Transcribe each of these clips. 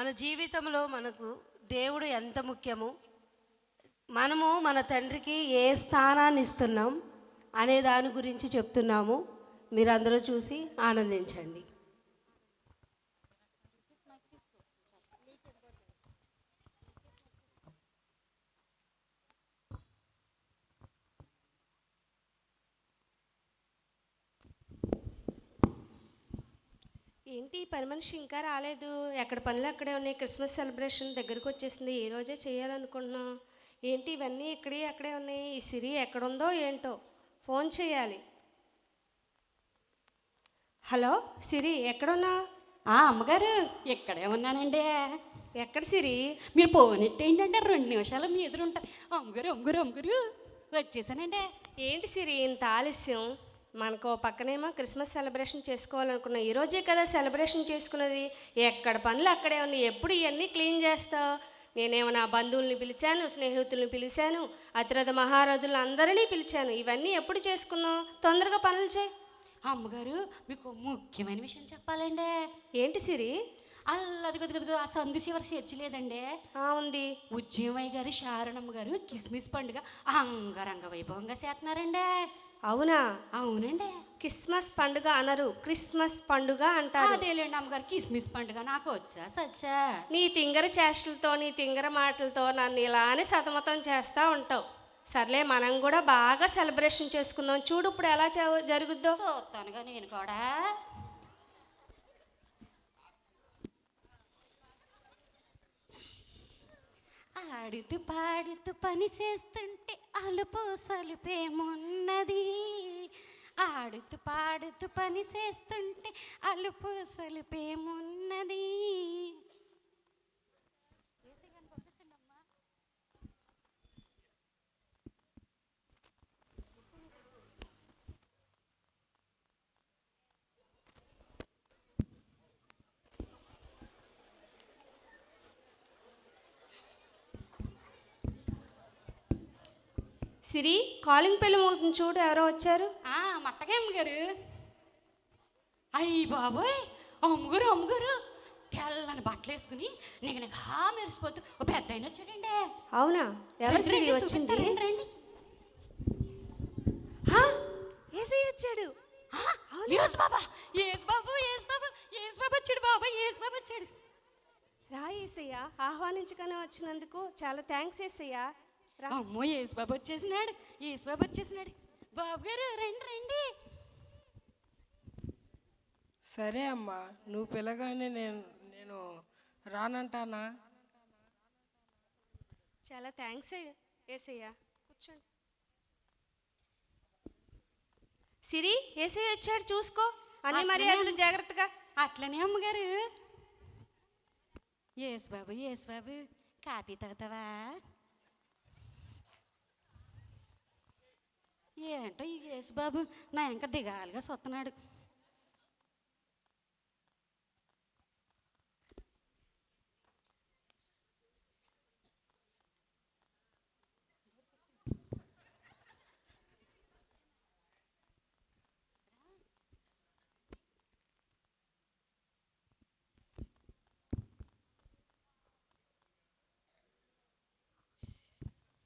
మన జీవితంలో మనకు దేవుడు ఎంత ముఖ్యము? మనము మన తండ్రికి ఏ స్థానాన్ని ఇస్తున్నాం అనే దాని గురించి చెప్తున్నాము. మీరందరూ చూసి ఆనందించండి. ఏంటి? పని మనిషి ఇంకా రాలేదు. ఎక్కడ పనులు అక్కడే ఉన్నాయి. క్రిస్మస్ సెలబ్రేషన్ దగ్గరకు వచ్చేసింది. ఏ రోజే చేయాలనుకుంటున్నాం ఏంటి? ఇవన్నీ ఇక్కడే అక్కడే ఉన్నాయి. ఈ సిరి ఎక్కడుందో ఏంటో ఫోన్ చేయాలి. హలో సిరి ఎక్కడున్నా? ఆ అమ్మగారు ఇక్కడే ఉన్నానండి. ఎక్కడ సిరి? మీరు ఫోన్ ఏంటంటే రెండు నిమిషాలు మీ ఎదురు ఉంటారు అమ్మగారు అమ్మగారు అమ్మగారు వచ్చేసానండి. ఏంటి సిరి? ఇంత ఆలస్యం. మనకు పక్కనేమో క్రిస్మస్ సెలబ్రేషన్ చేసుకోవాలనుకున్నాం ఈ రోజే కదా సెలబ్రేషన్ చేసుకున్నది. ఎక్కడ పనులు అక్కడే ఉన్నాయి. ఎప్పుడు ఇవన్నీ క్లీన్ చేస్తావు? నేనేమో నా బంధువుల్ని పిలిచాను స్నేహితుల్ని పిలిచాను అతిరథ మహారథులు అందరినీ పిలిచాను. ఇవన్నీ ఎప్పుడు చేసుకుందాం తొందరగా పనులు చేయి. అమ్మగారు మీకు ముఖ్యమైన విషయం చెప్పాలండి. ఏంటి సిరి? అల్లది గదిగదిగో ఆ సందు చివరి చర్చి లేదండి ఆ, ఉంది. ఉజ్జయమయ్య గారు శారణమ్మ గారు కిస్మిస్ పండుగ అంగరంగ వైభవంగా చేస్తున్నారండి. అవునా? అవునండి. క్రిస్మస్ పండుగ అనరు క్రిస్మస్ పండుగ అంటారు. అదేలేండి అమ్మగారు కిస్మిస్ పండుగ నాకు వచ్చా సచ్చా? నీ తింగర చేష్టలతో నీ తింగర మాటలతో నన్ను ఇలానే సతమతం చేస్తూ ఉంటావు. సర్లే మనం కూడా బాగా సెలబ్రేషన్ చేసుకుందాం. చూడు ఇప్పుడు ఎలా జరుగుద్దో? చూస్తానుగా నేను కూడా. ఆడుతూ పాడుతూ పని చేస్తుంటే అలుపు సలుపేమున్నది? ఆడుతూ పాడుతూ పని చేస్తుంటే అలుపు సలుపేమున్నది? సిరి కాలింగ్ పెళ్ళి మోగుతుంది చూడు ఎవరో వచ్చారు? ఆ మట్టగా అమ్మగారు. అయ్యి బాబోయ్ అమ్మగారు అమ్మగారు. తెల్లని బట్టలు వేసుకుని నిగనగా మెరిసిపోతూ ఓ పెద్ద ఆయన వచ్చాడండి. అవునా? ఎవరు సిరి వచ్చింది? రండి, రండి. హా? ఏసై వచ్చాడు. యేసు బాబా యేసు బాబు యేసు బాబు యేసు బాబు వచ్చాడు బాబా యేసు బాబు వచ్చాడు. రా ఏసయ్య ఆహ్వానించగానే వచ్చినందుకు చాలా థ్యాంక్స్ ఏసయ్యా. అమ్మో యేసు బాబు వచ్చేసినాడు యేసు బాబు వచ్చేసినాడు. బాబు గారు రండి రండి. సరే అమ్మా నువ్వు పిల్లగానే నేను నేను రానంటానా? చాలా థ్యాంక్స్ ఏసయ్య. కూర్చోండి. సిరి ఏసయ్య వచ్చాడు చూసుకో. అన్ని మర్యాదలు జాగ్రత్తగా. అట్లనే అమ్మగారు. యేసు బాబు యేసు బాబు కాపీ తాగుతావా? ఏంటో ఈ యేసుబాబు? నా ఇంకా దిగాలిగా చూస్తున్నాడు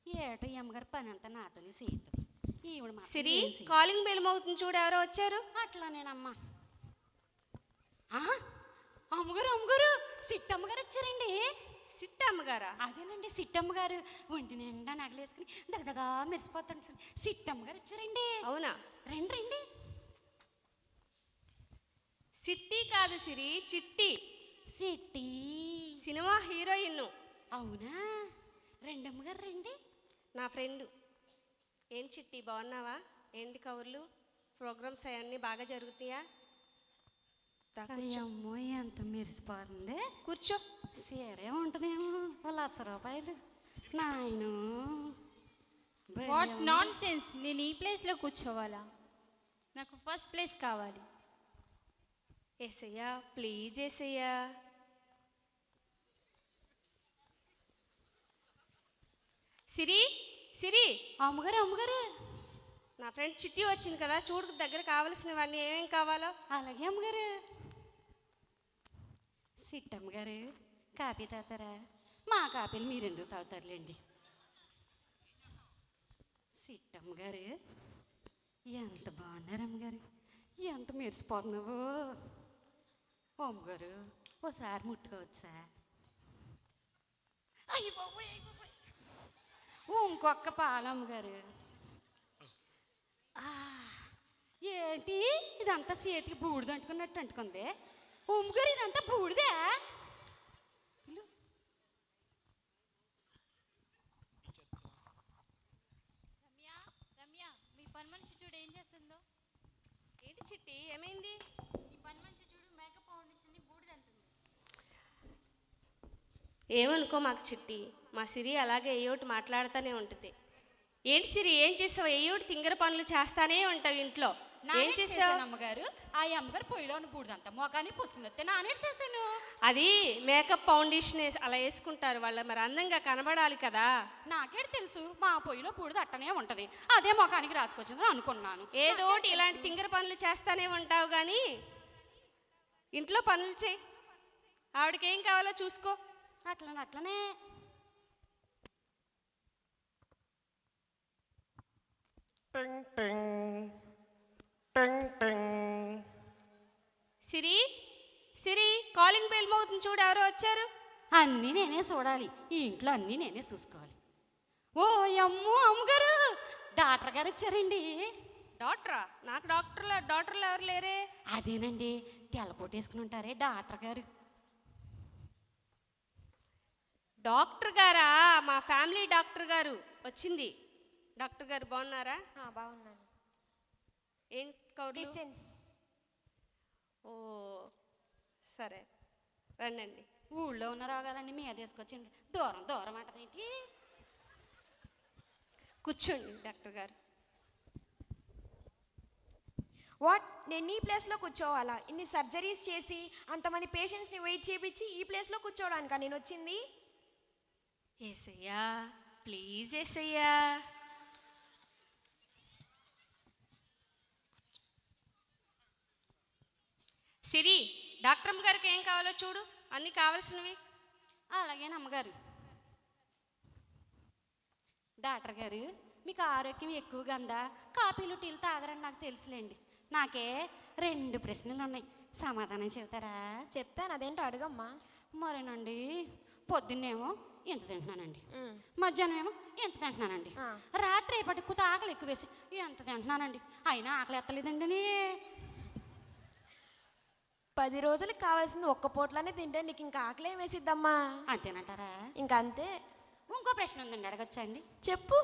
ఏటో ఈ అమ్మగారు పని అంతా నాతోనే చేస్తుంది సిరి. కాలింగ్ బెల్ మోగుతుంది చూడు ఎవరో వచ్చారు? అట్లానేనమ్మా. ఆ? అమ్మగారు అమ్మగారు సిట్టమ్మగారు వచ్చారండి. సిట్ట అమ్మగారా అదేనండి సిట్టమ్మగారు. ఒంటి నిండా నగలేసుకుని దగ్గరగా మెరిసిపోతాడు సార్ సిట్టమ్మగారు వచ్చారండి. అవునా? రండి రండి. సిట్టి కాదు సిరి చిట్టి. సిట్టి. సినిమా హీరోయిన్ అవునా? రండి అమ్మగారు రండి. నా ఫ్రెండ్. ఏం చిట్టి బాగున్నావా? ఏంటి కవర్లు ప్రోగ్రామ్స్ అవన్నీ బాగా జరుగుతాయా. అమ్మో ఎంత మెరిసిపోతుంది. కూర్చో. సీరే ఉంటుందేమో ఓ లక్ష రూపాయలు. నాయను. వాట్ నాన్ సెన్స్ నేను ఈ ప్లేస్లో కూర్చోవాలా? నాకు ఫస్ట్ ప్లేస్ కావాలి. ఏసయ్యా ప్లీజ్ ఏసయ్యా. సిరి? సిరి అమ్మగారు అమ్మగారు. నా ఫ్రెండ్ చిట్టి వచ్చింది కదా చూడు దగ్గర కావలసినవన్నీ ఏమేం కావాలో. అలాగే అమ్మగారు. సిట్టమ్మగారు కాపీ తాగుతారా? మా కాపీలు మీరెందుకు తాగుతారులేండి. సిట్టమ్మ గారు ఎంత బాగున్నారు అమ్మగారు. ఎంత మెరిసిపోతున్నావు. అమ్మగారు ఓసారి ముట్టుకోవచ్చా? అయ్యి బాబు అయ్యి బాబు ఇంకొక్క పాలమ్మ గారు ఆ, ఏంటి? ఇదంతా చేతికి బూడిద అంటుకున్నట్టు అంటుకుంది. ఉమ్మగారు ఇదంతా బూడిదే. రమ్య రమ్య మీ పని మనిషి చూడు ఏం చేస్తుందో. ఏంటి చిట్టి ఏమైంది? ఈ పని మనిషి చూడు మేకప్ ఫౌండేషన్ని బూడిదంటుంది ఏమనుకో మాకు చిట్టి. మా సిరి అలాగే ఏ ఒకటి మాట్లాడుతూనే ఉంటుంది. ఏంటి సిరి ఏం చేసావు? ఏ ఒకటి తింగర పనులు చేస్తానే ఉంటావు ఇంట్లో. ఏం చేసావు అమ్మగారు. ఆ అమ్మగారు పొయ్యిలో ఉన్న బూడిదంతా మొఖాన్ని పూసుకుని వస్తే చేశాను. అది మేకప్ ఫౌండేషన్ అలా వేసుకుంటారు వాళ్ళు. మరి అందంగా కనబడాలి కదా. నాకేటి తెలుసు మా పొయ్యిలో బూడిద అట్టనే ఉంటది. అదే మొఖానికి రాసుకొచ్చిందని అనుకున్నాను. ఏదో ఒకటి ఇలాంటి తింగర పనులు చేస్తానే ఉంటావు కానీ ఇంట్లో పనులు చేయి. ఆవిడకి ఏం కావాలో చూసుకో. అట్లనే అట్లనే. సిరి సిరి కాలింగ్ బెల్ మోగుతుంది చూడు ఎవరో వచ్చారు. అన్నీ నేనే చూడాలి ఈ ఇంట్లో అన్నీ నేనే చూసుకోవాలి. ఓ అమ్ము అమ్మగారు డాక్టర్ గారు వచ్చారండి. డాక్టరా? నాకు డాక్టర్లు డాక్టర్లు ఎవరు లేరే? అదేనండి తెల్లపోటు వేసుకుని ఉంటారే డాక్టర్ గారు. డాక్టర్ గారా? మా ఫ్యామిలీ డాక్టర్ గారు వచ్చింది. డాక్టర్ గారు బాగున్నారా? బాగున్నాను. ఏం కౌరు డిస్టెన్స్ ఓ సరే. రండి ఊళ్ళో ఉన్న రోగాలన్నీ మీద తీసుకొచ్చండి దూరం దూరం అంటదేంటి కూర్చోండి డాక్టర్ గారు. వాట్? నేను ఈ ప్లేస్లో కూర్చోవాలా? ఇన్ని సర్జరీస్ చేసి అంతమంది పేషెంట్స్ని వెయిట్ చేపించి ఈ ప్లేస్లో కూర్చోవడానికా నేను వచ్చింది? ఏసయ్యా ప్లీజ్ ఏసయ్యా. సిరి డాక్టర్ అమ్మ గారికి ఏం కావాలో చూడు. అన్నీ కావాల్సినవి. అలాగే అమ్మగారు. డాక్టర్ గారు మీకు ఆరోగ్యం ఎక్కువగా ఉందా? కాపీలు టీలు తాగరని నాకు తెలుసులేండి. నాకే రెండు ప్రశ్నలు ఉన్నాయి. సమాధానం చెబుతారా? చెప్తాను. అదేంటో అడగమ్మా. మరేనండి? పొద్దున్నేమో ఎంత తింటున్నానండి. మధ్యాహ్నం ఏమో ఎంత తింటున్నానండి. రాత్రి పట్టుకుత ఆకలి ఎక్కువ వేసి ఎంత తింటున్నానండి. అయినా ఆకలి ఎత్తలేదండి పది రోజులకు కావాల్సింది ఒక్క పూటలోనే తింటే నీకు ఇంకా ఆకలి వేసిద్దమ్మా. అంతేనంటారా? ఇంకా అంతే ఇంకో ప్రశ్న ఉందండి అడగచ్చా అండి? చెప్పు.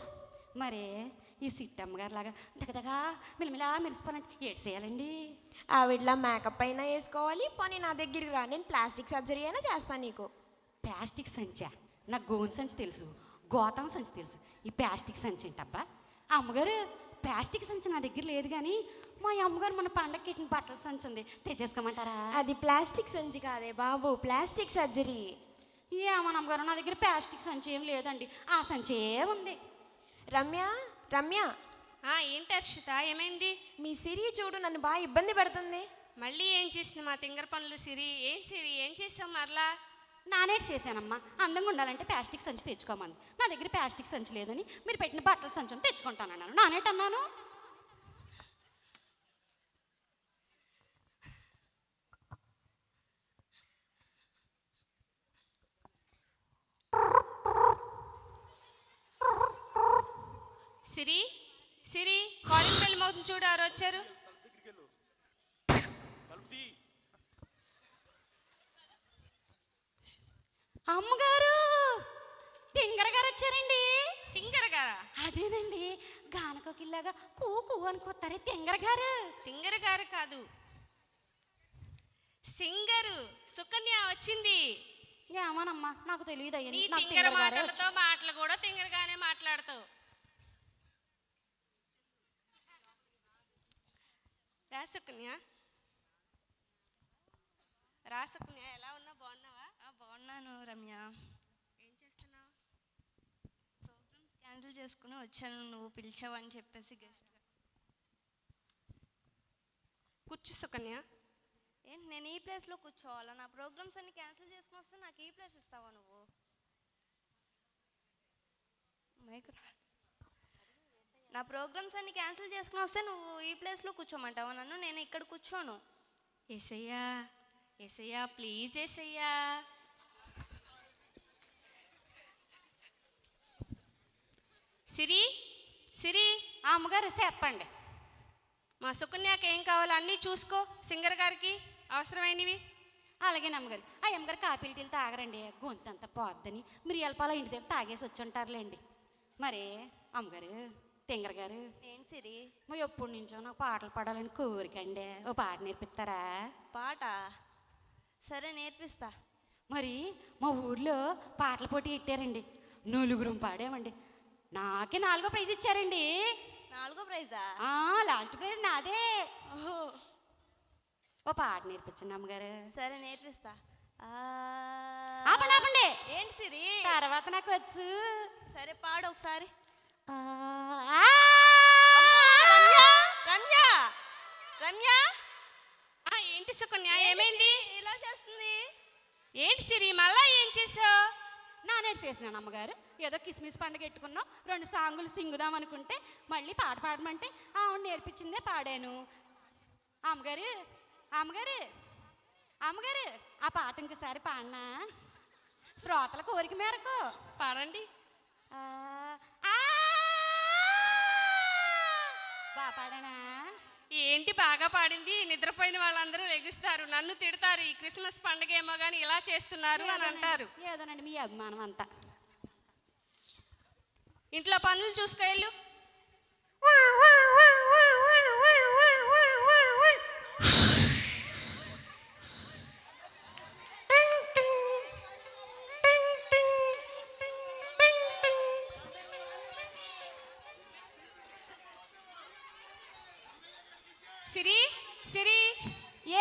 మరే ఈ సిట్టమ్మ గారి లాగా దగదగా మిలమిలా మెరిసిపోవాలంటే ఏడు చేయాలండి ఆవిడలా మేకప్ అయినా వేసుకోవాలి పోనీ నా దగ్గరికి రా నేను ప్లాస్టిక్ సర్జరీ అయినా చేస్తాను నీకు. ప్లాస్టిక్ సంచా? నాకు గోన్ సంచి తెలుసు గోతం సంచి తెలుసు. ఈ ప్లాస్టిక్ సంచి ఏంటబ్బా? అమ్మగారు ప్లాస్టిక్ సంచి నా దగ్గర లేదు కానీ మా అమ్మగారు మన పండగకి ఇట్టిన బట్టల సంచి ఉంది. తెచ్చేసుకోమంటారా? అది ప్లాస్టిక్ సంచి కాదే బాబు ప్లాస్టిక్ సర్జరీ. ఏమో అమ్మగారు నా దగ్గర ప్లాస్టిక్ సంచి ఏం లేదండి. ఆ సంచి ఉంది. రమ్య రమ్య. ఆ, ఏంటి హర్షిత? ఏమైంది? మీ సిరి చూడు నన్ను బాగా ఇబ్బంది పెడుతుంది. మళ్ళీ ఏం చేసింది మా తింగర పనులు సిరి? ఏం సిరి? ఏం చేసావు మరలా? నానేటి చేశానమ్మా. అందంగా ఉండాలంటే ప్లాస్టిక్ సంచి తెచ్చుకోమంది నా దగ్గర ప్లాస్టిక్ సంచి లేదని మీరు పెట్టిన బట్టల సంచి తెచ్చుకుంటానన్నాను నానేటి అన్నాను? సిరి సిరి కాలింగ్ బెల్ మోగుతుంది చూడు ఎవరు వచ్చారు. అమ్మగారు! తింగర గారు వచ్చారండి తింగర గారా అదేనండి గానకోకిల్లాగా కూ కూ అనుకోతారే తింగర గారు తింగర గారు కాదు. సింగరు సుకన్య వచ్చింది. ఏమోనమ్మా నాకు తెలియదు నీ తింగర తింగర గారే మాటలతో మాటలు కూడా తింగరగానే మాట్లాడతావు. రా సుకన్య. రా సుకన్య బాగున్నాను రమ్య. ఏం చేస్తున్నావు? ప్రోగ్రామ్స్ క్యాన్సిల్ చేసుకుని వచ్చాను నువ్వు పిలిచావని చెప్పేసి గెస్ట్గా కూర్చో సుకన్య. ఏంటి నేను ఈ ప్లేస్లో కూర్చోవాలా? నా ప్రోగ్రామ్స్ అన్ని క్యాన్సిల్ చేసుకుని వస్తే నాకు ఈ ప్లేస్ ఇస్తావా నువ్వు? మైక్. నా ప్రోగ్రామ్స్ అన్ని క్యాన్సిల్ చేసుకుని వస్తే నువ్వు ఈ ప్లేస్లో కూర్చోమంటావా? నన్ను నేను ఇక్కడ కూర్చోను. ఏసయ్యా ఏసయ్యా ప్లీజ్ ఏసయ్యా. సిరి సిరి. ఆ అమ్మగారు చెప్పండి. మా సుకన్యకి ఏం కావాలో అన్నీ చూసుకో సింగర్ గారికి అవసరమైనవి. అలాగే అమ్మగారు ఆ అమ్మగారు కాపీలు టీలు తాగరండి. గొంతు అంతా పోద్దని. మిరియాల పాల ఇంటి దగ్గర తాగేసి వచ్చి ఉంటారులేండి మరి అమ్మగారు తింగర గారు. ఏంటి సిరి? మరి ఎప్పటి నుంచో నాకు పాటలు పాడాలని కోరికండి. ఓ పాట నేర్పిస్తారా? పాట? సరే నేర్పిస్తా. మరి మా ఊర్లో పాటల పోటీ పెట్టారండి. నలుగురం పాడామండి. నాకే నాలుగో ప్రైజ్ ఇచ్చారండి. నాలుగో ప్రైజా? లాస్ట్ ప్రైజ్ నాదే. ఓహో. ఓ పాట నేర్పించండి అమ్మగారు. సరే నేర్పిస్తా. ఆ, ఆపండి ఆపండి. ఏంటి సిరి? తర్వాత నాకు వచ్చు. సరే పాడు ఒకసారి! రమ్య రమ్య ఏంటి సుకన్య ఏమైంది? ఇలా చేస్తుంది. ఏంటి సిరి మళ్ళా ఏం చేసావు? నానేడు చేసినాను అమ్మగారు. ఏదో కిస్మిస్ పండుగ పెట్టుకున్నాం రెండు సాంగులు సింగుదాం అనుకుంటే మళ్ళీ పాట పాడమంటే ఆవిడ నేర్పించిందే పాడాను. అమ్మగారు అమ్మగారు అమ్మగారు ఆ పాట ఇంకోసారి పాడినా? శ్రోతల కోరిక మేరకు. పాడండి! బాగా పాడానా? ఏంటి బాగా పాడింది? నిద్రపోయిన వాళ్ళందరూ లెగుస్తారు నన్ను తిడతారు ఈ క్రిస్మస్ పండుగ ఏమో కానీ ఇలా చేస్తున్నారు అని అంటారు. ఏదోనండి మీ అభిమానం అంతా. ఇంట్లో పనులు చూసుకోళ్ళు సిరి సిరి.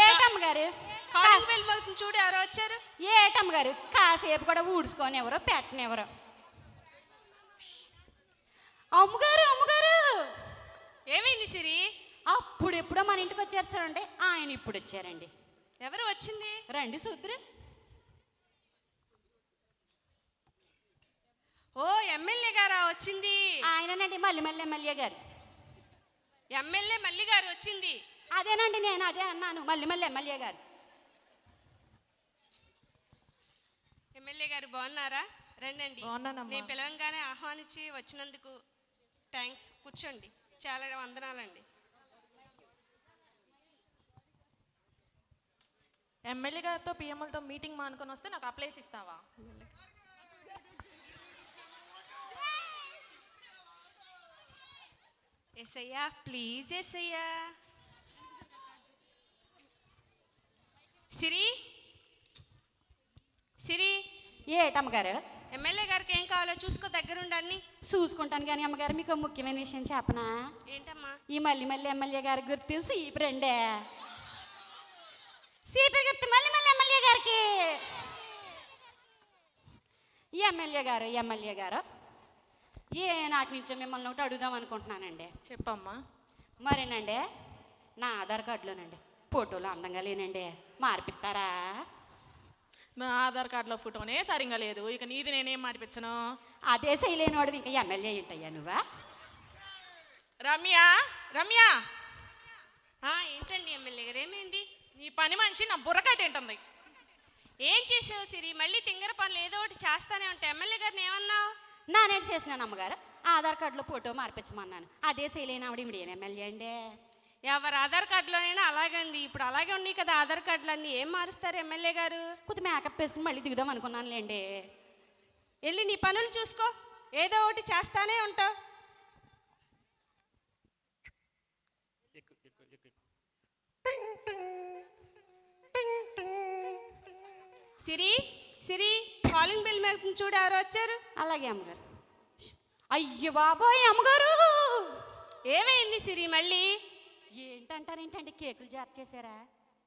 ఏటమ్మగారు కాలింగ్ బెల్ మోగుతుంది చూడు ఎవరో వచ్చారు. ఏటమ్మగారు కాసేపు కూడా ఊడ్చుకొని ఎవరో పెట్టనెవరో అమ్మగారు అమ్మగారు! ఏమైంది సిరి? అప్పుడు ఎప్పుడో మన ఇంటికి వచ్చారు చూడండి ఆయన ఇప్పుడు వచ్చారండి. ఎవరు వచ్చింది? రండి సూత్రు. ఓ ఎమ్మెల్యే గారా వచ్చింది? ఆయననండి మళ్ళీ మళ్ళీ ఎమ్మెల్యే గారు. ఎమ్మెల్యే మల్లి గారు వచ్చింది. అదేనండి నేను అదే అన్నాను. మళ్ళీ మళ్ళీ ఎమ్మెల్యే గారు. ఎమ్మెల్యే గారు బాగున్నారా? రండండి. బాగున్నానమ్మా. నేను పిలవంగానే ఆహ్వానించి వచ్చినందుకు థ్యాంక్స్. కూర్చోండి. చాలా వందనాలండి. ఎమ్మెల్యే గారితో పిఎంలతో మీటింగ్ మానుకొని వస్తే నాకు ఆ ప్లేస్ ఇస్తావా? ఎస్ఐయా ప్లీజ్ ఎస్ఐయా సిరి? సిరి? ఏటమ్మగారు? ఎమ్మెల్యే గారికి ఏం కావాలో చూసుకో దగ్గరుండి చూసుకుంటాను కానీ అమ్మగారు మీకు ముఖ్యమైన విషయం చెప్పనా? ఏంటమ్మా? ఈ మళ్ళీ మళ్ళీ ఎమ్మెల్యే గారి గుర్తు సీపీ రండే. సీపీ గుర్తు మళ్ళీ మళ్ళీ ఎమ్మెల్యే గారికి. ఈ ఎమ్మెల్యే గారు ఎమ్మెల్యే గారు ఏ నాటి నుంచో మిమ్మల్ని ఒకటి అడుగుదాం అనుకుంటున్నానండి. చెప్పమ్మా. మరేనండి? నా ఆధార్ కార్డులోనండి. ఫోటోలు అందంగా లేనండి. మార్పిస్తారా? నా ఆధార్ కార్డులో ఫోటోనే సరిగా లేదు. ఇక నీది నేనేం మార్పించను అదే చేయలేని వాడు ఇంకా ఎమ్మెల్యే ఏంటయ్యా నువ్వా? రమ్య రమ్య. ఆ, ఏంటండి ఎమ్మెల్యే గారు? ఏమైంది? నీ పని మనిషి నా బుర్రకాయ తింటుంది. ఏం చేసావు సిరి? మళ్ళీ తింగర పనులు ఏదో ఒకటి చేస్తానే ఉంటాయి ఎమ్మెల్యే గారిని ఏమన్నావు? నానేటి చేసినాను అమ్మగారు ఆధార్ కార్డులో ఫోటో మార్పించమన్నాను అదే చేయలేని ఆవిడ ఇప్పుడు ఏం ఎమ్మెల్యే అండి? ఎవరి ఆధార్ కార్డులోనైనా అలాగే ఉంది. ఇప్పుడు అలాగే ఉన్నాయి కదా ఆధార్ కార్డులు అన్నీ ఏం మారుస్తారు ఎమ్మెల్యే గారు? కొద్ది మేకప్ వేసుకుని మళ్ళీ దిగుదాం అనుకున్నానులేండి. వెళ్ళి నీ పనులు చూసుకో. ఏదో ఒకటి చేస్తానే ఉంటావు సిరి సిరి కాలింగ్ బిల్ మీద చూడు ఎవరు వచ్చారు. అలాగే అమ్మగారు. అయ్యో బాబోయ్ అమ్మగారు! ఏమైంది సిరి మళ్ళీ? ఏంటంటారేంటండి కేకులు జార్ చేశారా?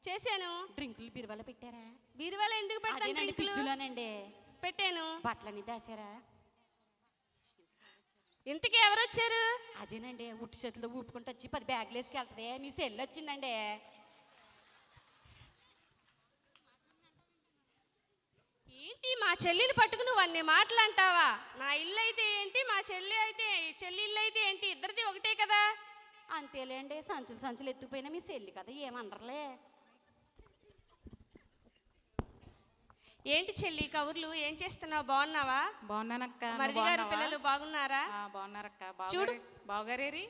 చేశాను. డ్రింకులు బీరువాలో పెట్టారా? బీరువాలో ఎందుకు పెట్టానండి పెట్టాను. బట్టలని దాసారా ఇంతకీ ఎవరు వచ్చారు అదేనండి ఉట్టు చేతుల్లో ఊపుకుంటూ వచ్చి పది బ్యాగులు వేసుకెళ్తుంది మీ సెల్ వచ్చిందండి. ఏంటి మా చెల్లిని పట్టుకు నువ్వు అన్ని మాటలు అంటావా నా ఇల్లు అయితే ఏంటి మా చెల్లి అయితే చెల్లి ఇల్లు అయితే ఏంటి? ఇద్దరిది ఒకటే కదా. అంతేలేండి సంచులు సంచులు ఎత్తుకుపోయినా మీ చెల్లి కదా ఏమనరులే. ఏంటి చెల్లి కవుర్లు ఏం చేస్తున్నావు బాగున్నావా? బాగున్నానక్క మరిది గారు? పిల్లలు బాగున్నారా? ఆ, బాగున్నారక్క. చూడు. బావగారు బావగారేరి?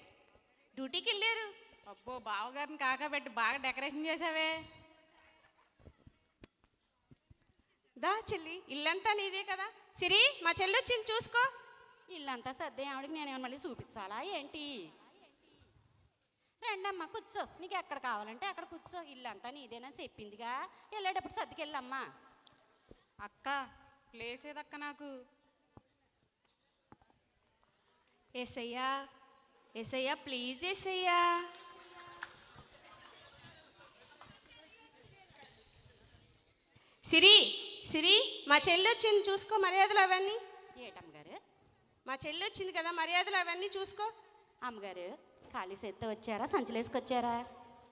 డ్యూటీకి వెళ్ళారు అబ్బో బావగారిని కాకబెట్టి బాగా డెకరేషన్ చేసావే దా చెల్లి ఇల్లంతా నీదే కదా. సిరి మా చెల్లి వచ్చింది చూసుకో. ఇల్లంతా సర్దే ఆవిడకి నేనేమన్నా మళ్ళీ చూపించాలా ఏంటి? రండమ్మా కూర్చో. నీకు ఎక్కడ కావాలంటే అక్కడ కూర్చో. ఇల్లంతా నీదేనని చెప్పిందిగా. వెళ్ళేటప్పుడు సర్దుకెళ్ళమ్మా. అక్క ప్లేస్ ఏదక్క నాకు? ఏసయ్యా ఏసయ్యా ప్లీజ్ ఏసయ్యా. సిరి సిరి మా చెల్లి వచ్చింది చూసుకో మర్యాదలు అవన్నీ. ఏటమ్మగారు? మా చెల్లి వచ్చింది కదా మర్యాదలు అవన్నీ చూసుకో. అమ్మగారు? ఖాళీ చేత్తో వచ్చారా? సంచులు వేసుకొచ్చారా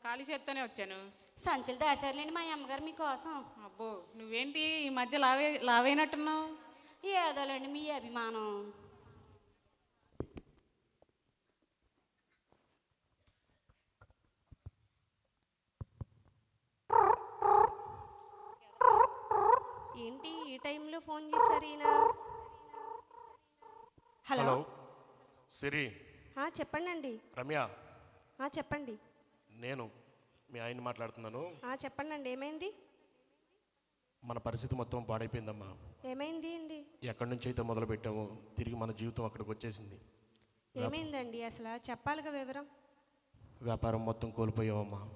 ఖాళీ చేత్తోనే వచ్చాను. సంచులు దాశారులేండి మా అమ్మగారు మీకోసం. అబ్బో నువ్వేంటి ఈ మధ్య లావే లావైనట్టున్నావు? ఏదోలేండి మీ అభిమానం. ఏంటి ఈ టైంలో ఫోన్ చేశారు ఈయన? హలో సిరి. చెప్పండి అండి రమ్య. చెప్పండి. నేను మీ ఆయన మాట్లాడుతున్నాను. చెప్పండి అండి ఏమైంది? మన పరిస్థితి మొత్తం పాడైపోయిందమ్మా. ఏమైంది అండి? ఎక్కడి నుంచి అయితే మొదలు పెట్టామో తిరిగి మన జీవితం అక్కడికి వచ్చేసింది ఏమైందండి అసలు? చెప్పాలిగా వివరం. వ్యాపారం మొత్తం కోల్పోయామమ్మా.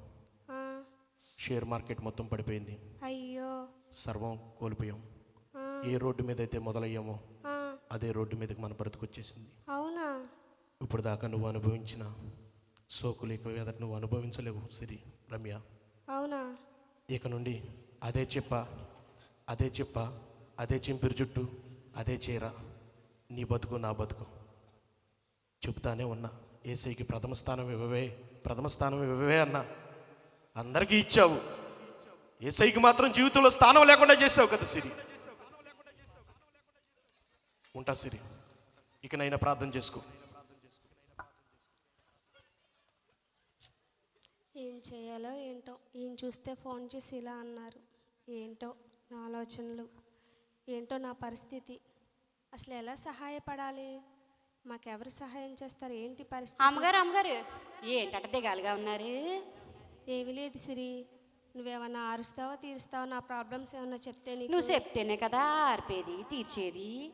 షేర్ మార్కెట్ మొత్తం పడిపోయింది. అయ్యో. సర్వం కోల్పోయాం. ఏ రోడ్డు మీద అయితే మొదలయ్యామో అదే రోడ్డు మీదకి మన బ్రతుకు వచ్చేసింది ఇప్పుడు దాకా నువ్వు అనుభవించిన సోకులు ఇక ఎదట నువ్వు అనుభవించలేవు సిరి రమ్య. అవునా? ఇక నుండి అదే చెప్ప అదే చెప్ప అదే చింపిరి జుట్టు అదే చీర నీ బతుకు నా బతుకు. చెప్తానే ఉన్నా ఏసైకి ప్రథమ స్థానం ఇవ్వవే ప్రథమ స్థానం ఇవ్వవే అన్నా. అందరికీ ఇచ్చావు. ఏసైకి మాత్రం జీవితంలో స్థానం లేకుండా చేసావు కదా సిరి. ఉంటా సిరి. ఇకనైనా ప్రార్థన చేసుకో ఏం చేయాలో ఏంటో. ఈయన చూస్తే ఫోన్ చేసి ఇలా అన్నారు. ఏంటో నా ఆలోచనలు? ఏంటో నా పరిస్థితి? అసలు ఎలా సహాయపడాలి? మాకెవరు సహాయం చేస్తారు? ఏంటి పరిస్థితి? అమ్మగారు అమ్మగారు ఏంటంటే దిగాలుగా ఉన్నారు? ఏమీ లేదు సిరి. నువ్వేమన్నా ఆరుస్తావా తీరుస్తావా? నా ప్రాబ్లమ్స్ ఏమన్నా చెప్తే నువ్వు చెప్తేనే కదా ఆర్పేది తీర్చేది.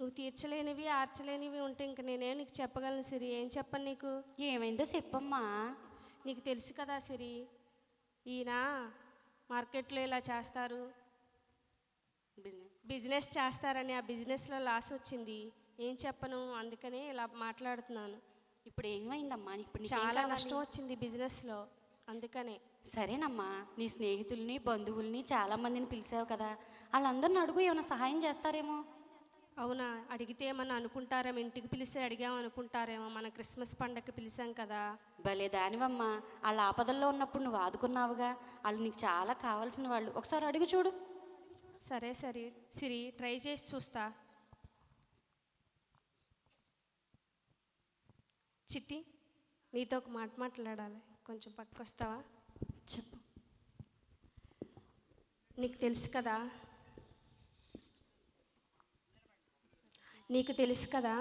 నువ్వు తీర్చలేనివి ఆర్చలేనివి ఉంటే ఇంక నేనే నీకు చెప్పగలను సిరి? ఏం చెప్పను నీకు? ఏమైందో చెప్పమ్మా. నీకు తెలుసు కదా సిరి? ఈయన మార్కెట్లో ఇలా చేస్తారు? బిజినెస్. బిజినెస్ చేస్తారని ఆ బిజినెస్లో లాస్ వచ్చింది. ఏం చెప్పను? అందుకనే ఇలా మాట్లాడుతున్నాను. ఇప్పుడు ఏమైందమ్మా? ఇప్పుడు చాలా? నష్టం వచ్చింది బిజినెస్లో. అందుకనే. సరేనమ్మా నీ స్నేహితుల్ని బంధువుల్ని చాలా మందిని పిలిచావు కదా. వాళ్ళందరిని అడుగు ఏమైనా సహాయం చేస్తారేమో? అవునా? అడిగితే ఏమన్నా అనుకుంటారేమో? ఇంటికి పిలిచి అడిగాం అనుకుంటారేమో? మన క్రిస్మస్ పండగకి పిలిచాం కదా. భలే దానివమ్మా. వాళ్ళ ఆపదల్లో ఉన్నప్పుడు నువ్వు ఆదుకున్నావుగా. వాళ్ళు నీకు చాలా కావాల్సిన వాళ్ళు. ఒకసారి అడుగు చూడు. సరే సరే. సిరి ట్రై చేసి చూస్తా. చిట్టి నీతో ఒక మాట మాట్లాడాలి. కొంచెం పక్కకు వస్తావా చెప్పు. నీకు తెలుసు కదా నీకు తెలుసు కదా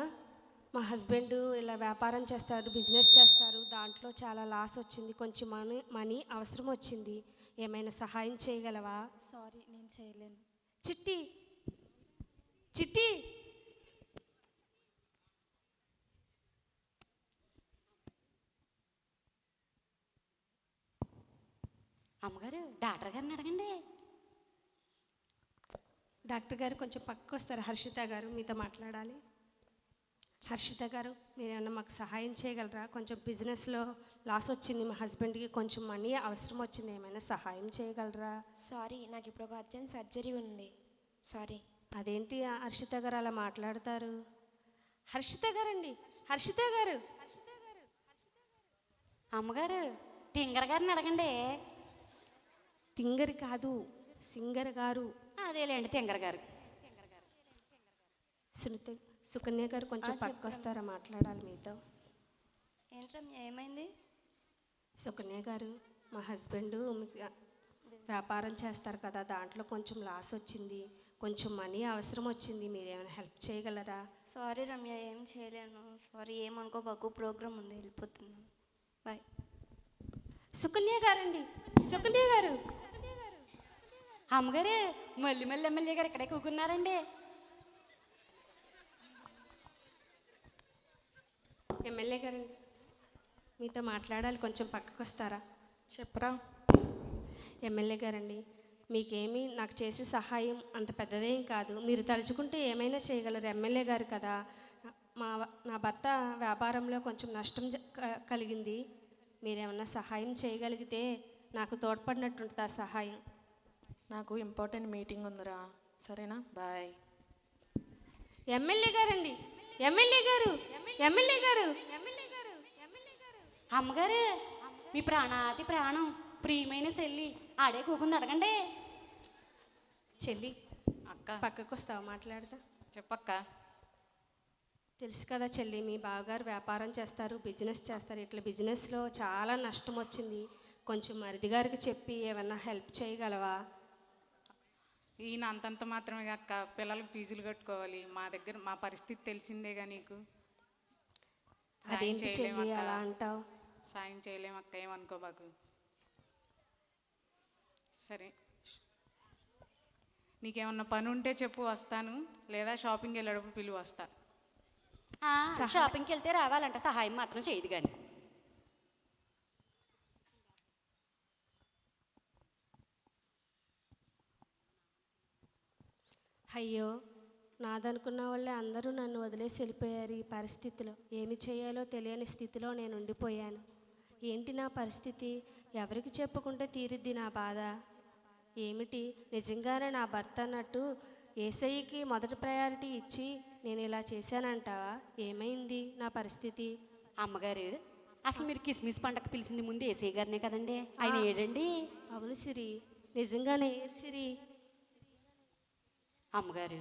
మా హస్బెండ్ ఇలా వ్యాపారం చేస్తారు బిజినెస్ చేస్తారు దాంట్లో చాలా లాస్ వచ్చింది కొంచెం మనీ మనీ అవసరం వచ్చింది. ఏమైనా సహాయం చేయగలవా? సారీ నేను చేయలేను. చిట్టి చిట్టి. అమ్మగారు డాక్టర్ గారిని అడగండి. డాక్టర్ గారు కొంచెం పక్కకు వస్తారు. హర్షిత గారు మీతో మాట్లాడాలి. హర్షిత గారు మీరు ఏమన్నా మాకు సహాయం చేయగలరా? కొంచెం బిజినెస్లో లాస్ వచ్చింది. మా హస్బెండ్కి కొంచెం మనీ అవసరం వచ్చింది. ఏమైనా సహాయం చేయగలరా? సారీ నాకు ఇప్పుడు ఒక అర్జెంట్ సర్జరీ ఉంది. సారీ. అదేంటి హర్షిత గారు అలా మాట్లాడతారు? హర్షిత గారండి. హర్షిత గారు. అమ్మగారు తింగర గారిని అడగండి. తింగరి కాదు సింగర్ గారు. అదేలేండి తింగర గారు. సునీత సుకన్య గారు కొంచెం పక్క వస్తారా మాట్లాడాలి మీతో? ఏంటి రమ్య ఏమైంది? సుకన్య గారు మా హస్బెండ్ వ్యాపారం చేస్తారు కదా దాంట్లో కొంచెం లాస్ వచ్చింది కొంచెం మనీ అవసరం వచ్చింది మీరు ఏమైనా హెల్ప్ చేయగలరా? సారీ రమ్య ఏం చేయలేను. సారీ ఏమనుకోబాకు ప్రోగ్రామ్ ఉంది వెళ్ళిపోతున్నాను. బాయ్. సుకన్య గారండి సుకన్య గారు. అమ్మగారు మళ్ళీ మళ్ళీ ఎమ్మెల్యే గారు ఇక్కడే కూకున్నారండి. ఎమ్మెల్యే గారండి మీతో మాట్లాడాలి కొంచెం పక్కకు వస్తారా? చెప్పరా? ఎమ్మెల్యే గారండి మీకేమీ నాకు చేసే సహాయం అంత పెద్దదేం కాదు. మీరు తలుచుకుంటే ఏమైనా చేయగలరు ఎమ్మెల్యే గారు కదా. మా నా భర్త వ్యాపారంలో కొంచెం నష్టం కలిగింది. మీరేమన్నా సహాయం చేయగలిగితే నాకు తోడ్పడినట్టుంటుంది ఆ సహాయం. నాకు ఇంపార్టెంట్ మీటింగ్ ఉందిరా. సరేనా? బాయ్ ఎమ్మెల్యే గారండి. ఎమ్మెల్యే గారు. ఎమ్మెల్యే గారు. ఎమ్మెల్యే గారు ఎమ్మెల్యే గారు అమ్మగారు మీ ప్రాణాతి ప్రాణం ప్రియమైన చెల్లి ఆడే కూకుంది అడగండి. చెల్లి అక్క. పక్కకు వస్తావా మాట్లాడదా చెప్పక్క. తెలుసు కదా చెల్లి మీ బావగారు వ్యాపారం చేస్తారు బిజినెస్ చేస్తారు. ఇట్లా బిజినెస్లో చాలా నష్టం వచ్చింది. కొంచెం మరిది గారికి చెప్పి ఏమన్నా హెల్ప్ చేయగలవా? ఈయన అంతంత మాత్రమే అక్క పిల్లలకు ఫీజులు కట్టుకోవాలి. మా దగ్గర మా పరిస్థితి తెలిసిందేగా నీకు. సాయం అదేంటి చేయలేం చెల్లి అక్క. అలా అంటావు? సాయం చేయలేం అక్క ఏమనుకోబాకు సరే. నీకేమన్నా పని ఉంటే చెప్పు వస్తాను. లేదా షాపింగ్ వెళ్ళేటప్పుడు పిలువ వస్తా. షాపింగ్కి వెళ్తే రావాలంట. సహాయం మాత్రం చేయదు కానీ అయ్యో నాదనుకున్న వాళ్ళే అందరూ నన్ను వదిలేసి వెళ్ళిపోయారు ఈ పరిస్థితిలో. ఏమి చేయాలో తెలియని స్థితిలో నేను ఉండిపోయాను. ఏంటి నా పరిస్థితి? ఎవరికి చెప్పుకుంటే తీరుద్ది నా బాధ? ఏమిటి? నిజంగానే నా భర్త అన్నట్టు ఏసఐకి మొదటి ప్రయారిటీ ఇచ్చి నేను ఇలా చేశానంటావా? ఏమైంది నా పరిస్థితి? అమ్మగారు అసలు మీరు కిస్మిస్ పండగ పిలిచింది ముందు ఏసీ గారినే కదండి. ఆయన ఏడండి? అవును సిరి. నిజంగానే సిరి. అమ్మగారు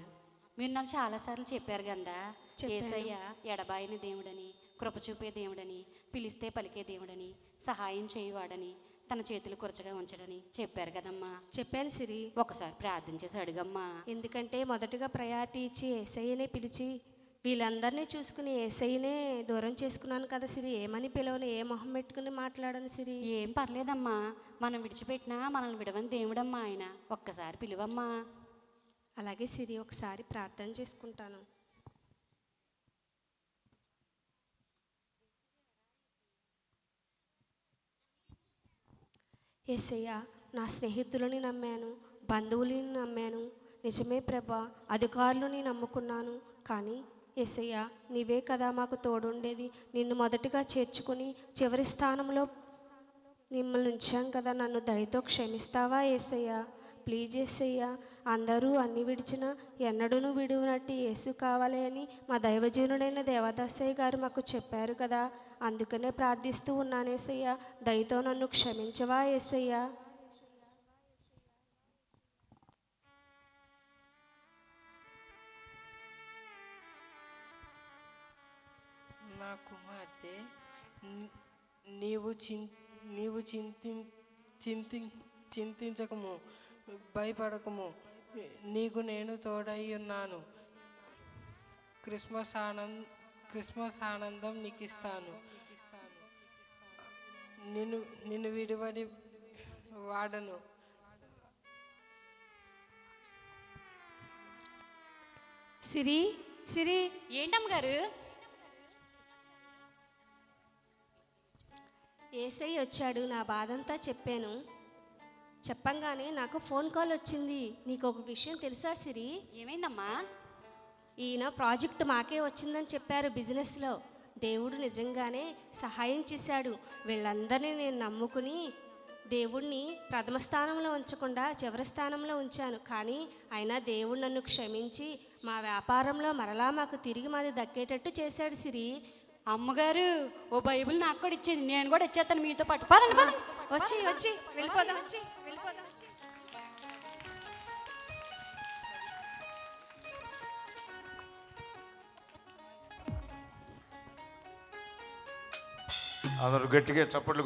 మీరు నాకు చాలాసార్లు చెప్పారు కదా ఏసయ్య ఎడబాయిన దేవుడని కృప చూపే దేవుడని పిలిస్తే పలికే దేవుడని సహాయం చేయువాడని తన చేతులు కురచగా ఉంచడని చెప్పారు కదమ్మా. చెప్పాను సిరి. ఒకసారి ప్రార్థన చేసి అడుగమ్మా. ఎందుకంటే మొదటగా ప్రయారిటీ ఇచ్చి ఏసయ్యనే పిలిచి వీళ్ళందరినీ చూసుకుని ఏసయ్యనే దూరం చేసుకున్నాను కదా సిరి. ఏమని పిలవని ఏ మొహం పెట్టుకుని మాట్లాడను సిరి? ఏం పర్లేదమ్మా. మనం విడిచిపెట్టినా మనల్ని విడవని దేవుడమ్మా ఆయన. ఒక్కసారి పిలువమ్మా. అలాగే సిరి ఒకసారి ప్రార్థన చేసుకుంటాను. ఏసయ్య నా స్నేహితులని నమ్మాను బంధువులని నమ్మాను. నిజమే ప్రభా అధికారులని నమ్ముకున్నాను. కానీ ఏసయ్య నీవే కదా మాకు తోడుండేది. నిన్ను మొదటగా చేర్చుకుని చివరి స్థానంలో మిమ్మల్ని ఉంచాం కదా. నన్ను దయతో క్షమిస్తావా ఏసయ్య? ప్లీజ్ ఏసయ్యా అందరూ అన్ని విడిచిన ఎన్నడూను విడువనట్టు యేసు కావాలి అని మా దైవజీవునుడైన దేవదాసయ్య గారు మాకు చెప్పారు కదా. అందుకనే ప్రార్థిస్తూ ఉన్నానేసయ్య దయతో నన్ను క్షమించవా ఏసయ్య? నా కుమార్తె నీవు చిం నీవు చింతి చింతి చింతించకము భయపడకము. నీకు నేను తోడై ఉన్నాను. క్రిస్మస్ ఆనంద్ క్రిస్మస్ ఆనందం నీకు ఇస్తాను నిన్ను నిన్ను విడివడి వాడను. సిరి సిరి. ఏంటమ్మగారు? ఏసై వచ్చాడు నా బాధంతా చెప్పాను. చెప్పంగానే నాకు ఫోన్ కాల్ వచ్చింది. నీకు ఒక విషయం తెలుసా సిరి? ఏమైందమ్మా? ఈయన ప్రాజెక్ట్ మాకే వచ్చిందని చెప్పారు బిజినెస్లో. దేవుడు నిజంగానే సహాయం చేశాడు. వీళ్ళందరినీ నేను నమ్ముకుని దేవుణ్ణి ప్రథమ స్థానంలో ఉంచకుండా చివరి స్థానంలో ఉంచాను. కానీ అయినా దేవుడు నన్ను క్షమించి మా వ్యాపారంలో మరలా మాకు తిరిగి మాది దక్కేటట్టు చేశాడు సిరి. అమ్మగారు ఓ బైబిల్ నాకు కూడా ఇచ్చేది నేను కూడా ఇచ్చేస్తాను మీతో పాటు. పదండి వచ్చి వచ్చి వెళ్ళిపోదాం. వచ్చి. ಅದರ ಗಟ್ಟಿಗೆ ಚಪ್ಪట్లు